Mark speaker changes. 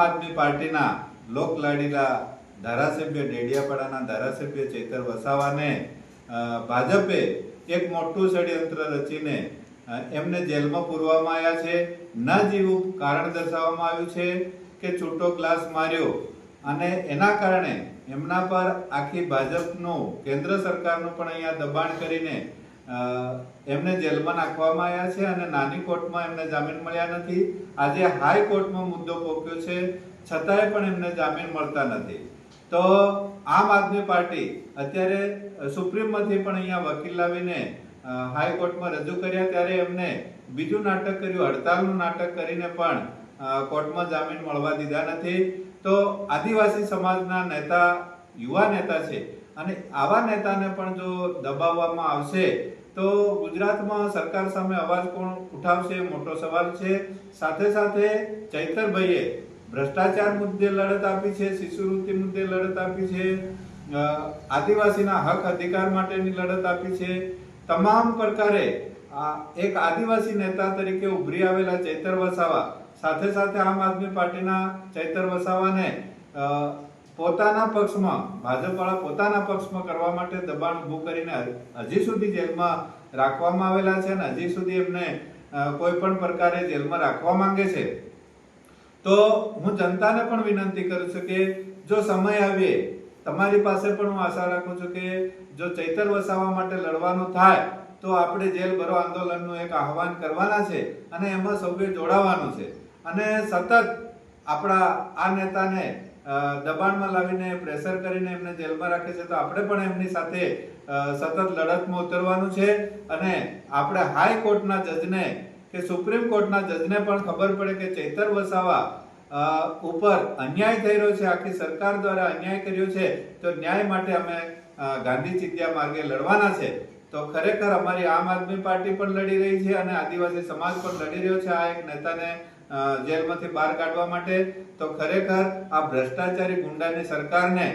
Speaker 1: આદમી પાર્ટીના લોકલાડીલા ધારાસભ્ય ડેડિયાપાડાના ધારાસભ્ય ચેતર વસાવાને ભાજપે એક મોટું ષડયંત્ર રચીને એમને જેલમાં પૂરવામાં આવ્યા છે. ન જીવું કારણ દર્શાવવામાં આવ્યું છે કે છૂટો ગ્લાસ માર્યો અને એના કારણે એમના પર આખી ભાજપનું, કેન્દ્ર સરકારનું પણ અહીંયા દબાણ કરીને એમને જેલમાં નાખવામાં આવ્યા છે અને નાની કોર્ટમાં એમને જામીન મળ્યા નથી. આજે હાઈકોર્ટમાં મુદ્દો પોક્યો છે. છતાંય પણ એમને જામીન મળતા નથી. તો આમ આદમી પાર્ટી અત્યારે સુપ્રીમમાંથી પણ અહીંયા વકીલ લાવીને હાઈકોર્ટમાં રજૂ કર્યા ત્યારે એમને બીજું નાટક કર્યું, હડતાલનું નાટક કરીને પણ કોર્ટમાં જામીન મળવા દીધા નથી. તો આદિવાસી સમાજના નેતા યુવા નેતા છે. અને આવા નેતાને પણ જો દબાવવામાં આવશે, તો ગુજરાતમાં સરકાર સામે અવાજ કોણ ઉઠાવશે? મોટો સવાલ છે. સાથે સાથે ચૈતરભાઈએ ભ્રષ્ટાચાર મુદ્દે લડત આપી છે શિશુવૃત્તિ મુદ્દે લડત આપી છે આદિવાસીના હક અધિકાર માટેની લડત આપી છે. તમામ પ્રકારે આ એક આદિવાસી નેતા તરીકે ઉભરી આવેલા ચૈતર વસાવા, સાથે સાથે આમ આદમી પાર્ટીના ચૈતર વસાવાને પોતાના પક્ષમાં, ભાજપવાળા પોતાના પક્ષમાં કરવા માટે દબાણ ઊભું કરીને હજી સુધી જેલમાં રાખવામાં આવેલા છે અને હજી સુધી એમને કોઈ પણ પ્રકારે જેલમાં રાખવા માંગે છે. તો હું જનતાને પણ વિનંતી કરું છું કે જો સમય આવે તમારી પાસે પણ હું આશા રાખું છું કે જો ચૈતર વસાવા માટે લડવાનું થાય, તો આપણે જેલ ભરો આંદોલનનું એક આહવાન કરવાના છે અને એમાં સૌએ જોડાવાનું છે. અને સતત આપણા આ નેતાને દબાણમાં લાવીને, પ્રેશર કરીને એમને જેલમાં રાખે છે, તો આપણે પણ એમની સાથે સતત લડતમાં ઉતરવાનું છે. અને આપણે હાઈકોર્ટના જજને કે સુપ્રીમ કોર્ટના જજને પણ ખબર પડે કે ચૈતર વસાવા ઉપર અન્યાય થઈ રહ્યો છે, આખી સરકાર દ્વારા અન્યાય કર્યો છે, તો ન્યાય માટે અમે ગાંધી ચિંધ્યા માર્ગે લડવાના છે. તો ખરેખર અમારી આમ આદમી પાર્ટી પણ લડી રહી છે અને આદિવાસી સમાજ પણ લડી રહ્યો છે. આ એક નેતાને જેલમાંથી બહાર કાઢવા માટે તો ખરેખર આ ભ્રષ્ટાચારી ગુંડાની સરકારને